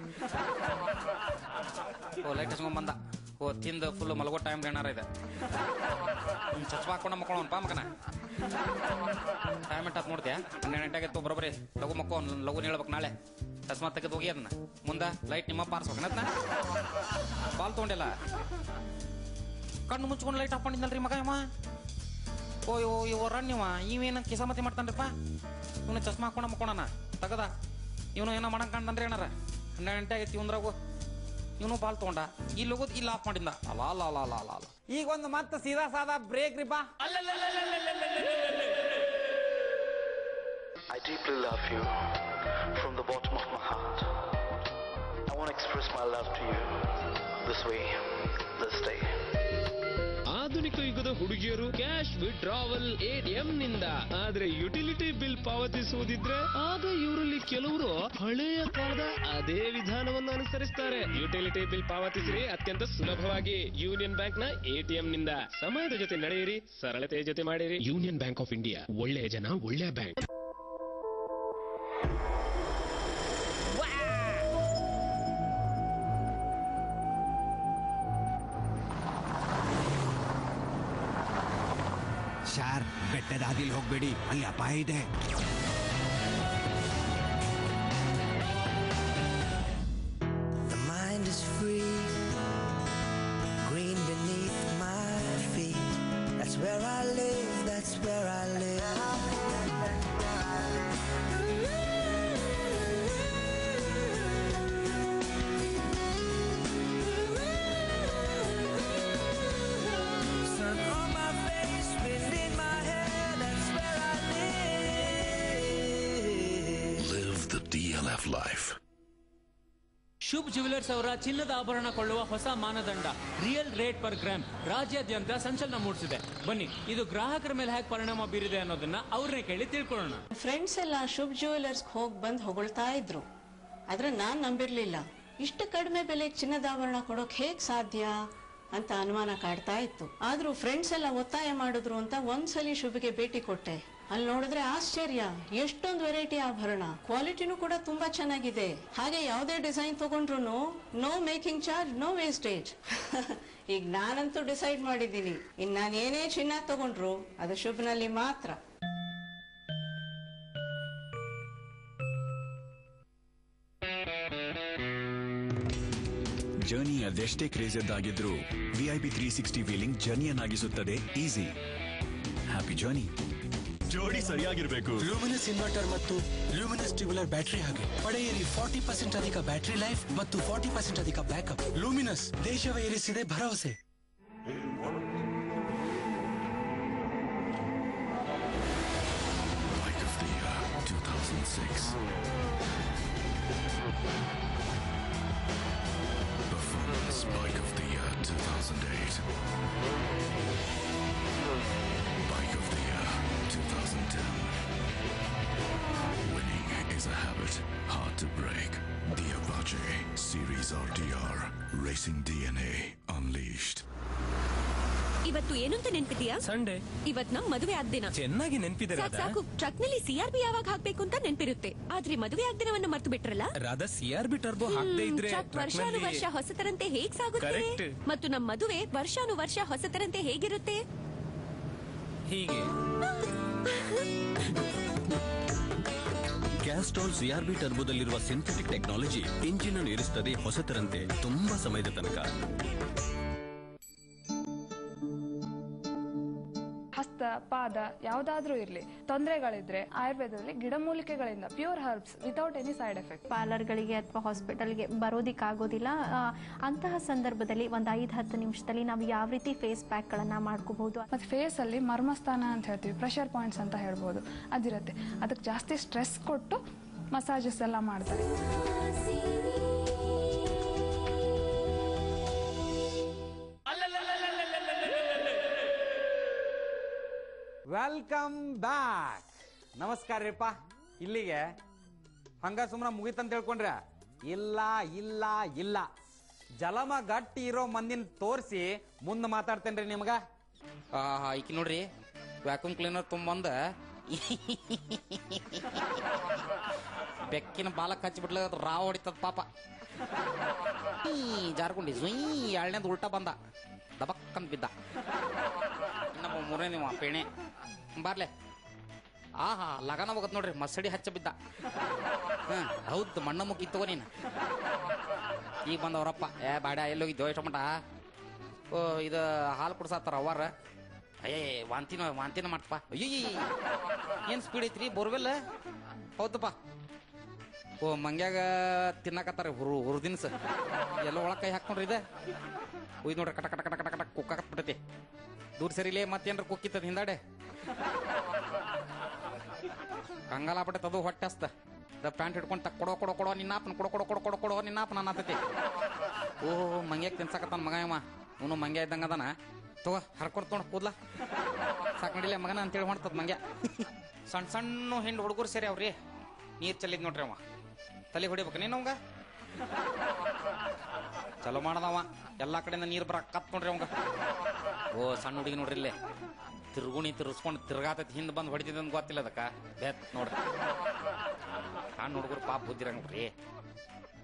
ಓ ಲೈಟ್ ಹಚ್ಕೊಂಡ್ ಬಂದ. ಓ, ತಿಂದ ಫುಲ್ ಮಲಗೋ ಟೈಮ್ ಏನಾರ ಇದೆ. ಚಸ್ಮಾ ಹಾಕೊಂಡ ಮಕ್ಕೊಳವನ್ಪ ಮಗನ. ಟೈಮ್ ಇಟ್ಟ ನೋಡ್ತೀಯ? ಹನ್ನೆರಡು ಗಂಟೆಗೆ ಬರೋಬ್ರಿ ಲಘು ಮಕ್ಕೋ ಲಘು ಹೇಳ್ಬೇಕು ನಾಳೆ. ಚಸ್ಮಾ ತೆಗೆದು ಹೋಗಿ ಅದನ್ನ ಮುಂದೆ ಲೈಟ್ ನಿಮ್ಮ ಪಾರ್ಸ್ಬೇಕನತ್ನ ಬಾಲ್ ತೊಗೊಂಡಿಲ್ಲ. ಕಣ್ಣು ಮುಚ್ಕೊಂಡು ಲೈಟ್ ಹಾಕೊಂಡಿದ್ದಲ್ರಿ ಮಗ ಇವ? ಓಯೋ ಇವ ರನ್ ಇವ. ಇವೇನ ಕಿಸಾಮತಿ ಮಾಡ್ತಾನ್ರಿಪ್ಪ ಇವನು ಚಸ್ಮಾ ಹಾಕೊಂಡ ಮಕ್ಕೋಣ ತಗದ. ಇವನು ಏನೋ ಮಾಡಂಗ್ ಕಾಣ್ತಾನ್ರಿ ಏನಾರ ಹನ್ನೆರಡು ಗಂಟೆ ಆಗೈತಿ ಇವಂದ್ರಾಗು ಇವನು ಬಾಲ್ ತಗೊಂಡ ಇಲ್ಲಿ ಹೋಗೋದು ಇಲ್ಲಿ ಆಫ್ ಅಲ್ಲ ಅಲ್ಲ ಅಲ್ಲ ಅಲ್ಲ ಅಲ್ಲ ಅಲ್ಲ ಈಗ ಒಂದು ಮತ್ತೆ ಸೀದಾ ಸಾದಾ ಬ್ರೇಕ್ ರೀ ಬಾ I deeply love you from the bottom of my heart. I want to express my love to you this way, this day. ಆಧುನಿಕ ಯುಗದ ಹುಡುಗಿಯರು ಕ್ಯಾಶ್ ವಿಡ್ರಾವಲ್ ಎಟಿಎಂ ನಿಂದ. ಆದ್ರೆ ಯುಟಿಲಿಟಿ ಬಿಲ್ ಪಾವತಿಸುವುದಿದ್ರೆ ಆಗ ಇವರಲ್ಲಿ ಕೆಲವರು ಹಳೆಯ ಕಾಲದ ಅದೇ ವಿಧಾನವನ್ನು ಅನುಸರಿಸ್ತಾರೆ. ಯುಟಿಲಿಟಿ ಬಿಲ್ ಪಾವತಿಸಿರಿ ಅತ್ಯಂತ ಸುಲಭವಾಗಿ. ಯೂನಿಯನ್ ಬ್ಯಾಂಕ್ನ ಎಟಿಎಂ ನಿಂದ. ಸಮಯದ ಜೊತೆ ನಡೆಯಿರಿ, ಸರಳತೆಯ ಜೊತೆ ಮಾಡಿರಿ. ಯೂನಿಯನ್ ಬ್ಯಾಂಕ್ ಆಫ್ ಇಂಡಿಯಾ, ಒಳ್ಳೆಯ ಜನ, ಒಳ್ಳೆಯ ಬ್ಯಾಂಕ್. ಶಾರ್ ಬೆಟ್ಟದ ಹಾದಿಲ್ ಹೋಗ್ಬೇಡಿ ಅಲ್ಲಿ ಅಪಾಯ ಇದೆ ಅವರ ಚಿನ್ನದ ಆಭರಣ ಕೊಳ್ಳುವ ಹೊಸ ಮಾನದಂಡ ರಿಯಲ್ ರೇಟ್ ಪರ್ ಗ್ರಾಮ್ ರಾಜ್ಯಾದ್ಯಂತ ಸಂಚಲನ ಮೂಡಿಸಿದೆ. ಬನ್ನಿ, ಇದು ಗ್ರಾಹಕರ ಮೇಲೆ ಹೇಗೆ ಪರಿಣಾಮ ಬೀರಿದೆ ಅನ್ನೋದನ್ನ ಅವ್ರನ್ನೇ ಕೇಳಿ ತಿಳ್ಕೊಳ್ಳೋಣ. ಫ್ರೆಂಡ್ಸ್ ಎಲ್ಲ ಶುಭ್ ಜ್ಯುವೆಲರ್ಸ್ ಹೋಗಿ ಬಂದು ಹೊಗಳ್ತಾ ಇದ್ರು. ಆದ್ರೆ ನಾನ್ ನಂಬಿರ್ಲಿಲ್ಲ. ಇಷ್ಟು ಕಡಿಮೆ ಬೆಲೆಗೆ ಚಿನ್ನದ ಆಭರಣ ಕೊಡೋಕ್ ಹೇಗ್ ಸಾಧ್ಯ ಅಂತ ಅನುಮಾನ ಕಾಡ್ತಾ ಇತ್ತು. ಆದ್ರೂ ಫ್ರೆಂಡ್ಸ್ ಎಲ್ಲ ಒತ್ತಾಯ ಮಾಡಿದ್ರು ಅಂತ ಒಂದ್ಸಲಿ ಶುಭಗೆ ಭೇಟಿ ಕೊಟ್ಟೆ. ಅಲ್ಲಿ ನೋಡಿದ್ರೆ ಆಶ್ಚರ್ಯ. ಎಷ್ಟೊಂದು ವೆರೈಟಿ ಆಭರಣ. ಕ್ವಾಲಿಟಿನೂ ಕೂಡ ತುಂಬಾ ಚೆನ್ನಾಗಿದೆ. ಹಾಗೆ ಯಾವುದೇ ಡಿಸೈನ್ ತಗೊಂಡ್ರು no making charge no wastage ಈಗ ನಾನಂತೂ ಡಿಸೈಡ್ ಮಾಡಿದ್ದೀನಿ. ಇನ್ ನಾನು ಏನೇ ಚಿನ್ನ ತಗೊಂಡ್ರು, ಅದು ಶುಭ್ನಲ್ಲಿ ಮಾತ್ರ. ಜರ್ನಿ ಅದೆಷ್ಟೇ ಕ್ರೇಜ್ ಆಗಿದ್ರು ವಿಐಪಿ ತ್ರೀ ಸಿಕ್ಸ್ಟಿ ವೀಲಿಂಗ್ ಜರ್ನಿಯನ್ನಾಗಿಸುತ್ತದೆ ಈಸಿ ಹ್ಯಾಪಿ ಜರ್ನಿ ಜೋಡಿ ಸರಿಯಾಗಿರಬೇಕು. ಲೂಮಿನಸ್ ಇನ್ವರ್ಟರ್ ಮತ್ತು ಲೂಮಿನಸ್ ಟ್ಯೂಬುಲರ್ ಬ್ಯಾಟರಿ ಹಾಗೆ ಪಡೆಯಿರಿ ಫಾರ್ಟಿ ಪರ್ಸೆಂಟ್ ಅಧಿಕ ಬ್ಯಾಟರಿ ಲೈಫ್ ಮತ್ತು ಫಾರ್ಟಿ ಪರ್ಸೆಂಟ್ ಅಧಿಕ ಬ್ಯಾಕಪ್ ಲೂಮಿನಸ್ ದೇಶವೇ ಏರಿಸಿದೆ ಭರವಸೆ. Of the is a habit hard to break. The Apache Series RTR Racing DNA Unleashed. ಇವತ್ತು ಏನಂತ ನೆನ್ಪಿದ್ಯಾ ಸಂಡೇ ಇವತ್ ನಮ್ ಮದುವೆ ದಿನ. ಚೆನ್ನಾಗಿ ನೆನ್ಪಿದೆ ಸಾಕ್ ಸಾಕು. ಟ್ರಕ್ನಲ್ಲಿ ಸಿಆರ್ಪಿ ಯಾವಾಗ ಹಾಕ್ಬೇಕು ಅಂತ ನೆನ್ಪಿರುತ್ತೆ. ಆದ್ರೆ ಮದುವೆ ಆಗ್ದಿನವನ್ನ ಮರ್ತು ಬಿಟ್ರಲ್ಲ? ರಾಧಾ ಸಿಆರ್ ಬಿ ಟರ್ಬೋ ಹಾಕದೇ ಇದ್ರೆ ಟ್ರಕ್ ಟ್ರಕ್ನಲ್ಲಿ- ವರ್ಷಾನುವರ್ಷ ಹೊಸತರಂತೆ ಹೇಗ್ ಸಾಗುತ್ತೆ. ಮತ್ತು ನಮ್ ಮದುವೆ ವರ್ಷಾನುವರ್ಷ ಹೊಸತರಂತೆ ಹೇಗಿರುತ್ತೆ? ಹೀಗೆ. ಕ್ಯಾಸ್ಟ್ರಾಲ್ ಸಿಆರ್ಬಿ ಟರ್ಬೋದಲ್ಲಿರುವ ಸಿಂಥೆಟಿಕ್ ಟೆಕ್ನಾಲಜಿ ಇಂಜಿನ್ ಅನ್ನು ಇರಿಸುತ್ತದೆ ಹೊಸತರಂತೆ ತುಂಬಾ ಸಮಯದ ತನಕ. ಹಸ್ತ ಯಾವ್ದಾದ್ರೂ ಇರ್ಲಿ ತೊಂದರೆಗಳಿದ್ರೆ ಆಯುರ್ವೇದದಲ್ಲಿ ಗಿಡಮೂಲಿಕೆಗಳಿಂದ pure herbs without any side effect ಪಾರ್ಲರ್ಗಳಿಗೆ ಅಥವಾ ಹಾಸ್ಪಿಟಲ್ಗೆ ಬರೋದಿಕ್ಕಾಗೋದಿಲ್ಲ. ಆಗೋದಿಲ್ಲ ಅಂತಹ ಸಂದರ್ಭದಲ್ಲಿ ಒಂದು ಐದು ಹತ್ತು ನಿಮಿಷದಲ್ಲಿ ನಾವು ಯಾವ ರೀತಿ ಫೇಸ್ ಪ್ಯಾಕ್ ಗಳನ್ನ ಮಾಡ್ಕೋಬಹುದು? ಮತ್ತೆ ಫೇಸ್ ಅಲ್ಲಿ ಮರ್ಮಸ್ಥಾನ ಅಂತ ಹೇಳ್ತೀವಿ ಪ್ರೆಷರ್ ಪಾಯಿಂಟ್ಸ್ ಅಂತ ಹೇಳ್ಬೋದು. ಅದಿರುತ್ತೆ. ಅದಕ್ಕೆ ಜಾಸ್ತಿ ಸ್ಟ್ರೆಸ್ ಕೊಟ್ಟು ಮಸಾಜಸ್ ಎಲ್ಲ ಮಾಡ್ತಾರೆ. ವೆಲ್ಕಮ್ ಬ್ಯಾಕ್ ನಮಸ್ಕಾರ ರೀಪ್ಪ. ಇಲ್ಲಿಗೆ ಹಂಗ ಸುಮ್ಮನೆ ಮುಗಿತಂತ ಹೇಳ್ಕೊಂಡ್ರೆ ಇಲ್ಲ ಇಲ್ಲ ಇಲ್ಲ. ಜಲಮ ಗಟ್ಟಿ ಇರೋ ಮಂದಿನ ತೋರಿಸಿ ಮುಂದೆ ಮಾತಾಡ್ತೇನ್ರಿ ನಿಮ್ಗ. ಈಕಿ ನೋಡ್ರಿ ವ್ಯಾಕ್ಯೂಮ್ ಕ್ಲೀನರ್ ತುಂಬಂದ. ಬೆಕ್ಕಿನ ಬಾಲಕ್ ಹಚ್ಚಿಬಿಟ್ಲ ರಾವ್ ಹೊಡಿತದ ಪಾಪ. ಜಾರ್ಕೊಂಡಿ ಸುಯ್ ಎರಡನೇದು ಉಲ್ಟಾ ಬಂದ. ದಬಕ್ಕಂತ ಬಿದ್ದ ಇನ್ನೊಬ್ಬ ಮೂರನೇ ನೀವು ಪೇಣೆ. ಬಾರ್ಲೆ. ಆಹಾ, ಲಗನ ಹೋಗತ್ ನೋಡ್ರಿ, ಮಸಡಿ ಹಚ್ಚ ಬಿದ್ದ. ಹ್ಮ್ ಹೌದು, ಮಣ್ಣ ಮುಖಿ ತಗೋ ನೀನು. ಈಗ ಬಂದವರಪ್ಪ. ಏ ಬಾಡ ಎಲ್ಲೋಗಿದ್ದೋ ಎಷ್ಟು ಮಟ ಓ, ಇದು ಹಾಲು ಕುಡ್ಸಾತಾರ ಅವ್ವಾರ. ಅಯ್ಯ ವಾಂತಿನ ವಾಂತಿನ ಮಾಡ್ತಪ್ಪ. ಅಯ್ಯ ಏನು ಸ್ಪೀಡ್ ಐತ್ರಿ ಬೋರ್ವೆಲ್ ಹೌದಪ್ಪ ಓ, ಮಂಗ್ಯಾಗ ತಿನ್ನಕತ್ತಾರ ಹುರು ಹುರು ದಿನಸ. ಎಲ್ಲ ಒಳಗೆ ಕೈ ಹಾಕೊಂಡ್ರಿ ಇದೆ? ಹುಯ್ ನೋಡ್ರಿ, ಕಟ ಕಟ ಕಟ ಕಟ ಕಟ ಕುಕ್ಕಾಕತ್ ಬಿಟ್ಟೈತಿ ದೂರ ಸರಿಲೇ ಮತ್ತೇನ್ರ ಕುಕ್ಕಿತ್ತದ ಹಿಂದಾಡೆ? ಕಂಗಾಲ ಬಿಟ್ಟೈತೆ ಅದು ಹೊಟ್ಟೆ ಹಸ್ತ. ದ ಪ್ಯಾಂಟ್ ತಕ್ಕ ಕೊಡೋ ಕೊಡೋ ಕೊಡೋ ನಿನ್ನಾಪನ ಕೊಡೋ ಕೊಡೋ ಕೊಡೋ ಕೊಡೋ ಕೊಡೋ ನಿನ್ನಾಪ ನಾನು ಆತೈತಿ ಓ, ಮಂಗ್ಯಾಗ ತಿನ್ಸಕತ್ತಾನ ಮಗ ಇವ ಇವನು ಮಂಗ್ಯ ಇದ್ದಂಗ ಅದಾನ. ತಗೋ, ಹರ್ಕೊಡ್ ತೊಗೊಂಡು ಕೂದ್ಲ. ಮಗನ ಅಂತ ಮಗನ ಅಂತೇಳಿ ಮಾಡ್ತದ ಮಂಗ್ಯ. ಸಣ್ಣ ಸಣ್ಣ ಹೆಣ್ಣು ಹುಡುಗರು ಸೇರಿ ಅವ್ರಿ. ನೀರ್ ಚೆಲ್ಲಿದ್ ನೋಡ್ರಿ ಅವ. ತಲೆ ಹೊಡಿಬೇಕು. ನೀನು ಅವಂಗ? ಚಲೋ ಮಾಡದವ. ಎಲ್ಲಾ ಕಡೆಯಿಂದ ನೀರ್ ಬರಕತ್ ನೋಡ್ರಿ ಅವಂಗ. ಓ, ಸಣ್ಣ ಹುಡುಗಿ ನೋಡ್ರಿ ಇಲ್ಲೇ. ತಿರುಗುಣಿ ತಿರ್ಸ್ಕೊಂಡು ತಿರ್ಗಾತೈತಿ, ಹಿಂದ್ ಬಂದು ಹೊಡಿತಿದ್ ಅಂತ ಗೊತ್ತಿಲ್ಲ ಅದಕ್ಕ. ಬೇತ್ ನೋಡ್ರಿ. ಸಣ್ಣ ಹುಡುಗರು ಪಾಪ ಬುದ್ಧಿರಂಗ್ರಿ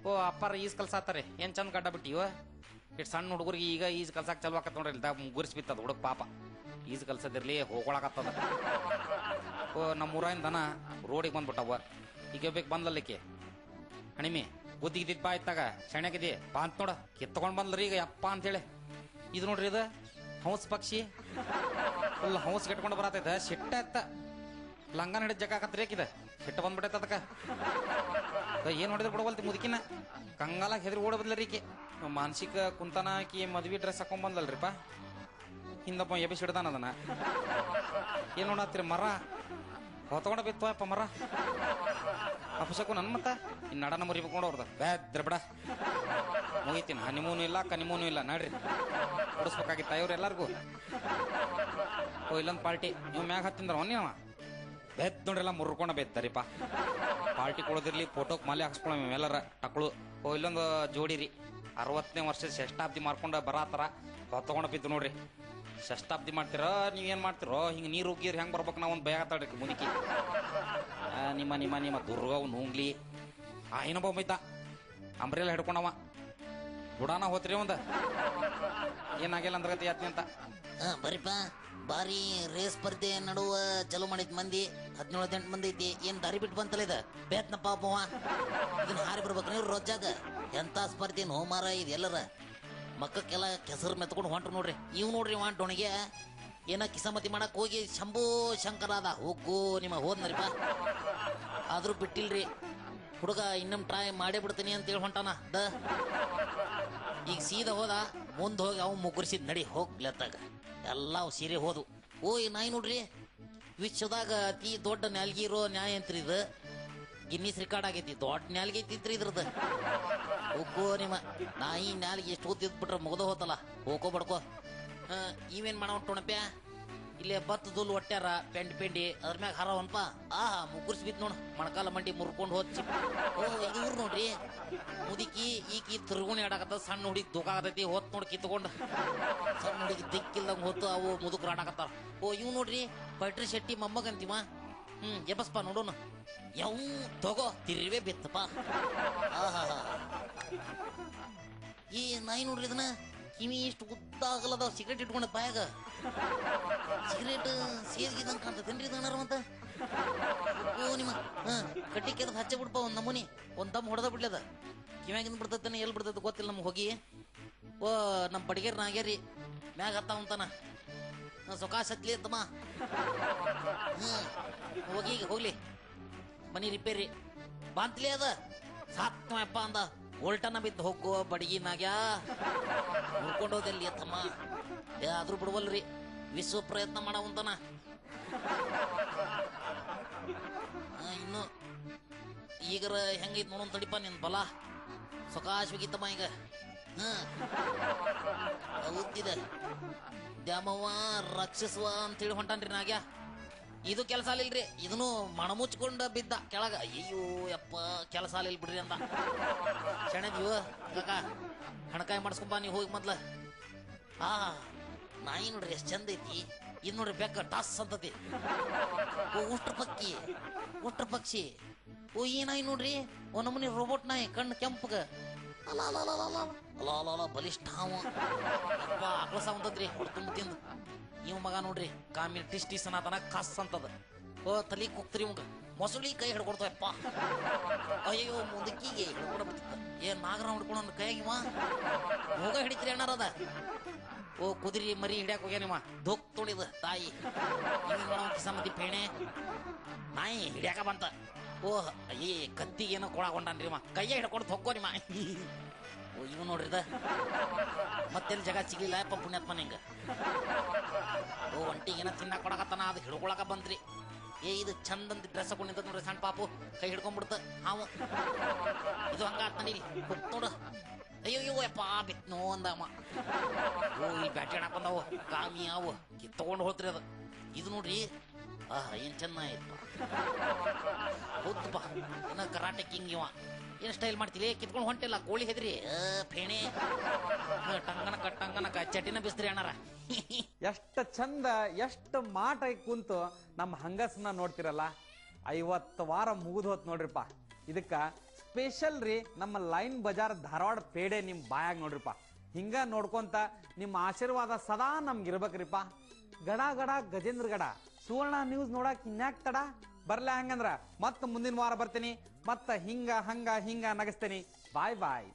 ಓ, ಅಪ್ಪಾರ ಈಜ್ ಕಲ್ಸಾತಾರೆ. ಏನ್ ಚಂದ ಗಡ್ಡ ಬಿಟ್ಟಿವ ಇಟ್ ಸಣ್ಣ ಹುಡುಗರಿಗೆ ಈಗ ಈಜ್ ಕಲ್ಸಾಕ್ ಚಲೋ ಆಕತ್ ನೋಡ್ರಿ. ಇಲ್ದಾಗ ಬಿತ್ತದ ಹುಡುಗ ಪಾಪ. ಈಜ್ ಕಲ್ಸದಿರ್ಲಿ, ಹೋಗೊಳಕತ್ತದ. ಓ ನಮ್ಮ ದನ ರೋಡಿಗೆ ಬಂದ್ಬಿಟ್ಟವ ಈಗ ಬೇಕು ಬಂದ್ಲಲ್ಲಿಕ್ಕೆ. ಹಣಿಮಿ ಬುದ್ಧಿಗಿದ್ದಿದ್ ಬಾ ಇತ್ತಾಗ ಸೆಣಗಿದಿ ಬಾ ಅಂತ ನೋಡ. ಕಿತ್ಕೊಂಡ್ ಬಂದ್ರಿ ಈಗ ಯಪ್ಪ ಅಂತೇಳಿ. ಇದು ನೋಡ್ರಿ ಇದು, ಹೌಸ್ ಪಕ್ಷಿ. ಫುಲ್ ಹೌಸ್ ಕಟ್ಕೊಂಡು ಬರತೈತ, ಸಿಟ್ಟ ಇತ್ತ ಲಂಗನ ಹಿಡಿದ ಜಗ ಹಾಕಿದ ಸಿಟ್ಟ ಬಂದ್ಬಿಟ್ಟೈತ ಅದಕ್ಕ. ಅದ ಏನ್ ಹೊಡೆದ್ರು ಬಿಡವಲ್ತಿ ಮುದುಕಿನ? ಕಂಗಾಲಾಗ ಹೆದ್ರಿ ಓಡ ಬದ್ಲರೀಕಿ ಮಾನಸಿಕ ಕುಂತನ ಆಕಿ ಮದ್ವಿ ಡ್ರೆಸ್ ಹಾಕೊಂಡ್ ಬಂದಲ್ರಿಪ್ಪ ಹಿಂದಪ್ಪ ಎಬಿಸಿ ಹಿಡ್ದಾನ ಅದನ್ನ. ಏನ್ ನೋಡತ್ತೀರಿ ಮರ? ಹೊತ್ಕೊಂಡ ಬಿತ್ತು ಅಪ್ಪ ಮರ. ಅಪಸಕು ನನ್ನ ಮತ್ತ. ಇನ್ ನಡನ ಮುರಿಬೇಕು ಅವ್ರದ ಬ್ಯಾದ್ರ ಬಿಡ. ಮುಗಿತೀನಿ. ಹನಿಮೂನು ಇಲ್ಲ ಕನಿಮೂನು ಇಲ್ಲ. ನಡ್ರಿ. ಕೊಡಿಸ್ಬೇಕಾಗಿತ್ತ ಇವ್ರು ಎಲ್ಲಾರ್ಗೂ? ಓ, ಇಲ್ಲೊಂದು ಪಾರ್ಟಿ. ನೀವು ಮ್ಯಾಗ ಹತ್ತಿಂದ್ರ ನೀವ ಬೆತ್ ನೋಡ್ರೆಲ್ಲ ಮುರ್ಕೊಂಡ ಬೆತ್ತರಿಪ್ಪ ಪಾರ್ಟಿ ಕೊಡೋದಿರ್ಲಿ, ಫೋಟೋಕ್ ಮಾಲೆ ಹಾಕ್ಸ್ಕೊಳ ಎಲ್ಲರ ಟಕ್ಳು. ಓ, ಇಲ್ಲೊಂದು ಜೋಡಿ ರೀ ಅರವತ್ತನೇ ವರ್ಷದ ಶಷ್ಟಾಬ್ದಿ ಮಾರ್ಕೊಂಡ ಬರಾತರ. ಹೊತ್ತಕೊಂಡ ಬಿದ್ದು ನೋಡ್ರಿ. ಶಷ್ಟಾಬ್ದಿ ನೀವು ಏನು ಮಾಡ್ತೀರೋ? ಹಿಂಗೆ ನೀರು ಉಗ್ಗಿರ್ ಹೆಂಗೆ ಬರ್ಬೇಕು ನಾವು ಒಂದು ಭಯ ಆತಾಡ್ರಿ ಮುದುಕಿ ನಿಮ್ಮ ನಿಮ್ಮ ನಿಮ್ಮ ದುರ್ಗವ್ ನೂಂಗ್ಲಿ ಆ ಏನೊಬ್ಬ ಮೈತ ಅಂಬ್ರೆಲ್ಲ ಹಿಡ್ಕೊಂಡವ. ಬುಡಾನ ಹೋತ್ರಿ ಒಂದ. ಏನಾಗಿಲ್ಲ ಅಂದ್ರಗತಿ ಯಾತ್ನಿ ಅಂತ. ಬರೀಪ. ಬಾರಿ ರೇಸ್ ಸ್ಪರ್ಧೆ ನಡುವ ಚಲೋ ಮಾಡಿದ್ ಮಂದಿ, ಹದಿನೇಳು, ಹದಿನೆಂಟು ಮಂದಿ ಐತಿ. ಏನ್ ದಾರಿ ಬಿಟ್ಟು ಬಂತಲ್ಲ ಇದ? ಬೇತ್ನಪ್ಪ ಪಾಪವ ಇದನ್ನ ಹಾರಿ ಬರ್ಬೇಕು ನೀವು ರೋಜಾಗ ಎಂತ ಸ್ಪರ್ಧೆ ನೋ ಮಾರ ಇದು ಎಲ್ಲರ. ಮಕ್ಕಕ್ಕೆಲ್ಲ ಕೆಸರು ಮೆತ್ಕೊಂಡು ಹೊಂಟ್ರು ನೋಡ್ರಿ. ಇವ್ ನೋಡ್ರಿ ವಾಂಟ್ ಒಣಗೆ ಏನ ಕಿಸಮತಿ ಮಾಡಕ್ ಹೋಗಿ ಶಂಭು ಶಂಕರ ಅದ ಹೋಗು ನಿಮ್ಮ ಹೋದ್ನರಿಪ ಆದ್ರೂ ಬಿಟ್ಟಿಲ್ರಿ. ಹುಡುಗ ಇನ್ನೊಮ್ ಟ್ರೈ ಮಾಡೇ ಬಿಡ್ತೀನಿ ಅಂತೇಳಿ ಹೊಂಟಾನ. ದ. ಈಗ ಸೀದಾ ಹೋದ, ಮುಂದೆ ಹೋಗಿ ಅವ್ ಮುಗುರ್ಸಿದ್, ನಡಿ ಹೋಗ್ಲತ್ತಾಗ ಎಲ್ಲ ಅವ್ ಸೀರೆ ಹೋದು. ಓಯ್ ನಾಯಿ ನೋಡ್ರಿ, ವಿಶ್ವದಾಗ ಅತಿ ದೊಡ್ಡ ನಾಲ್ಗಿರೋ ನ್ಯಾಯ ಅಂತ್ರಿ ಇದು. ಗಿನ್ನಿಸ್ ರೆಕಾರ್ಡ್ ಆಗೈತಿ, ದೊಡ್ಡ ನ್ಯಾಲ್ಗೆ ಐತಿತ್ರಿ ಇದ್ರದ್ದು. ಹೋಗೋ ನಿಮ್ಮ, ನಾಯಿ ನ್ಯಾಲ್ಗೆ ಎಷ್ಟು ಓದಿದ್ ಬಿಟ್ರೆ ಮುಗ್ದ ಹೋತಲ್ಲ. ಹೋಗೋ ಬಡ್ಕೋ. ಹಾ, ಇವೇನ್ ಮಾಡೋ ಟೊಣಪ್ಯ ಇಲ್ಲೇ ಬತ್ತ ದುಲ್ ಒಟ್ಟ್ಯಾರ ಪೆಂಡ್ ಪೆಂಡಿ, ಅದ್ರ ಮ್ಯಾಗ ಹರವನ್ಪ. ಆಹಾ ಮುಗ್ಗುರ್ಸ್ ಬಿತ್ ನೋಡು. ಮಣಕಾಲ ಮಂಡಿ ಮುರ್ಕೊಂಡು ಹೋದ್ ಊರ್ ನೋಡ್ರಿ. ಮುದುಕಿ, ಈಕಿ ತಿರುಗುಣಿ ಆಡಕತ್ತ, ಸಣ್ಣ ಹುಡುಗಿ ದುಕಾಗತೈತಿ ಹೊತ್ ನೋಡಿ ಕಿತ್ಕೊಂಡು. ಸಣ್ಣ ಹುಡುಗಿ ದಿಕ್ಕಿಲ್ದಂಗ ಹೊತ್ತು ಅವು ಮುದುಕರು ಆಡಕತ್ತಾರ. ಓ, ಇವ್ ನೋಡ್ರಿ, ಪಟ್ರಿ ಶೆಟ್ಟಿ ಮೊಮ್ಮಗಂತಿವ. ಹ್ಮ್ ಎಬ್ಬಸ್ಪ ನೋಡೋಣ. ಯಾವ ತಗೋ, ತಿರ್ವೇ ಬಿತ್ತಪ್ಪ. ಆಹಾ. ಈ ನಾಯಿ ನೋಡ್ರಿ ಇದನ್ನ. ಕಿವಿ ಇಷ್ಟು ಆಗಲ್ಲದ ಸಿಗರೇಟ್ ಇಟ್ಕೊಂಡ ಬಾಯಾಗ. ಸಿಗರೇಟ್ ಸೇದ್ಗಿದಂಗ ಕಾಣ್ತದೇನ್ರಿ ಇದನ್ನಾರ ಅಂತ? ಓ, ನಿಮ್ಮ, ಹಾ ಕಟ್ಟಿ ಕೆದಕ್ ಹಚ್ಚ ಬಿಡ್ಪ ಒಂದ್ ನಮೂನಿ. ಒಂದ್ ದಮ್ ಹೊಡೆದ ಬಿಡ್ಲದ ಕಿವ್ಯಾಗಿಂದ ಬಿಡ್ತೈತೇನೆ ಎಲ್ಲಿ ಬಿಡ್ತೈತೆ ಗೊತ್ತಿಲ್ಲ ನಮ್ಗೆ ಹೋಗಿ. ಓ ನಮ್ಮ ಬಡಿಗೇರ್ ನಾಗ್ಯಾರಿ ಮ್ಯಾಗ ಹತ್ತಾವ ಅಂತಾನ ಸುಖ ಸತ್ಲಿ ಅಂತಮ್ಮ ಹ್ಮ್ ಹೋಗಿ ಈಗ ಹೋಗ್ಲಿ ಮನಿ ರಿಪೇರಿ ಬಾಂತ್ಲಿ ಅದ ಸಾತ್ಮಪ್ಪ ಅಂದ ಓಲ್ಟನ ಬಿದ್ದು ಹೋಗೋ ಬಡಗಿ ನಾಗ್ಯಾ ಹುಡ್ಕೊಂಡು ಹೋದಲ್ಲಿ ಅತ್ತಮ್ಮ ಆದ್ರೂ ಬಿಡುವಲ್ರಿ ವಿಶ್ವ ಪ್ರಯತ್ನ ಮಾಡವಂತನ ಇನ್ನು ಈಗರ ಹೆಂಗೈತ್ ನೋಡೋನ್ ತಡಿಪ ನಿನ್ ಬಲ ಸೊಕಾಶ್ ಬಿಗಿತಮ್ಮ ಈಗ ಹ್ಮ್ ಉದ್ದಿದೆ ದ್ಯಾಮವ್ವ ರಕ್ಷಿಸುವ ಅಂತೇಳಿ ಹೊಂಟಾನ್ರಿ ನಾಗ್ಯ. ಇದು ಕೆಲಸ ಅಲ್ಲಿಲ್ರಿ ಇದನ್ನು ಮಣಮುಚ್ಕೊಂಡ ಬಿದ್ದ ಕೆಳಗ. ಅಯ್ಯೋ ಯಪ್ಪ, ಕೆಲಸ ಅಲ್ಲಿಲ್ ಬಿಡ್ರಿ ಅಂತ. ಶಣದೀವ ಕಾಕ, ಹಣಕಾಯಿ ಮಾಡಿಸ್ಕೊಂಬ ನೀವು ಹೋಗಿ ಮೊದ್ಲ. ಆ, ನಾಯಿ ನೋಡ್ರಿ, ಎಷ್ಟು ಚಂದ ಐತಿ. ಇದು ನೋಡ್ರಿ, ಬೆಕ್ಕ ಟಾಸ್ ಅಂತತಿ. ಉಷ್ಟ್ರ ಪಕ್ಷಿ. ಉಷ್ಟ್ರ ಪಕ್ಷಿ. ಓ, ಈ ನಾಯಿ ನೋಡ್ರಿ ಒ ನಮ್ಮನಿ ರೋಬೋಟ್ ನಾಯಿ, ಕಣ್ಣು ಕೆಂಪಗ. ಅಲ್ಲ ಅಲ್ಲ ಅಲ ಅಲ. ಅಲ ಅಲ್ಲ ಅಲ ಅಲ, ಬಲಿಷ್ಠ ಅಪ್ಪ ಆಕಳ ಸಾವಂತದ್ರಿ ತುಂಬ ತಿಂದು ಇವ್ ಮಗ ನೋಡ್ರಿ ಕಾಮಿ ಟಿಸ್ ಟಿಸ್ ಅನ್ನತನ ಕಸ್ ಅಂತದ. ಓ, ತಲಿ ಕುಕ್ತ್ರಿ ಇವಂಗ. ಮೊಸಳಿ ಕೈ ಹಿಡ್ಕೊಡ್ತಾವಪ್ಪ ಅಯ್ಯೋ ಮುದುಕಿಗೆ ಹಿಡ್ಕೊಡ ಏನ್ ಏ ನಾಗರ ಹಿಡ್ಕೊಂಡು ಕೈಯಾಗ ಇವ. ಹೋಗ ಹಿಡಿತ್ರಿ ಅಣ್ಣಾರದ ಓ, ಕುದುರಿ ಮರಿ ಹಿಡ್ಯಾಕ ಹೋಗ್ಯಾನಿವ ದೊಕ್ ತೊಳಿದ ತಾಯಿ. ಸಂಬಂಧಿ ಪೇಣೆ. ನಾಯಿ ಹಿಡ್ಯಾಕ ಬಂತ. ಓ, ಅಯ್ಯೇ ಕತ್ತಿಗೆ ಏನೋ ಕೊಡಾಕೊಂಡಾನ್ರಿ ಇವ. ಕೈಯ ಹಿಡ್ಕೊಂಡು ತೊಕ್ಕೋ ಓ ಇವ್ ನೋಡ್ರಿದ? ಮತ್ತೆಲ್ಲಿ ಜಗ ಸಿಗ್ಲಿಲ್ಲ? ಯಪ್ಪ ಪುಣ್ಯಾತ್ಮ ನಿಂಗ ಓ ಒಂಟಿಗೆ ಏನ ತಿನ್ನಕ್ ಕೊಡಕತ್ತಾನ? ಅದು ಹಿಡ್ಕೊಳಕ ಬಂತ್ರಿ ಏ, ಇದು ಚಂದ ಅಂತ ಡ್ರೆಸ್ ಹಾಕೊಂಡಿದ್ದ ನೋಡ್ರಿ ಸಣ್ಣ ಪಾಪು. ಕೈ ಹಿಡ್ಕೊಂಡ್ಬಿಡ್ತ ಹಾವು. ಇದು ಹಂಗ ಹೋಗ್ ನೋಡು. ಅಯ್ಯೋ ಅಯ್ಯೋ, ಯಪ್ಪ ಬಿತ್ನೋ ಅಂದಮ್ಮ ಓ, ಈ ಬ್ಯಾಟಿ ಬಂದವು ಕಾಮಿ ಅವು ತಗೊಂಡು ಹೋತ್ರಿ ಅದು. ಇದು ನೋಡ್ರಿ. ಆಹ್, ಏನ್ ಚೆನ್ನ ಆಯ್ತು ಏನ ಕರಾಟೆ ಕಿಂಗ್ ಇವ. ಏನ್ ಸ್ಟೈಲ್ ಮಾಡ್ತೀಲಿ? ಕಿತ್ಕೊಂಡು ಹೊಂಟಿಲ್ಲ ಕೋಳಿ ಹೆದ್ರಿ. ಫೇಣಿ. ಫೇಣೆ ಆ, ಟಂಗನಕ ಟಂಗನಕ ಚಟಿನ ಬಿಸ್ತ್ರಿ ಅಣ್ಣಾರ. ಎಷ್ಟು ಚಂದ ಎಷ್ಟು ಮಾಟ ಕುಂತು ನಮ್ಮ ಹಂಗಸ್ನ ನೋಡ್ತಿರಲ್ಲ? ಐವತ್ತು ವಾರ ಮುಗಿದು ಹೋತ್ ನೋಡ್ರಿಪ್ಪ. ಇದಕ್ಕ ಸ್ಪೆಷಲ್ ರೀ ನಮ್ಮ ಲೈನ್ ಬಜಾರ್ ಧಾರವಾಡ ಪೇಡೆ ನಿಮ್ಮ ಬಾಯಾಗ ನೋಡ್ರಿಪ್ಪ. ಹಿಂಗ ನೋಡ್ಕೊಂತ ನಿಮ್ಮ ಆಶೀರ್ವಾದ ಸದಾ ನಮ್ಗೆ ಇರ್ಬೇಕ್ರಿಪ್ಪ ಗಡ ಗಡ ಗಜೇಂದ್ರ ಗಡ ಸುವರ್ಣ ನ್ಯೂಸ್ ನೋಡಕ್ ಇನ್ಯಾಕ್ ತಡ? ಬರ್ಲ ಹಂಗಂದ್ರ ಮತ್ತ ಮುಂದಿನ ವಾರ ಬರ್ತೀನಿ ಮತ್ತ ಹಿಂಗ ಹಂಗ ಹಿಂಗ ನಗಸ್ತೀನಿ. ಬಾಯ್ ಬಾಯ್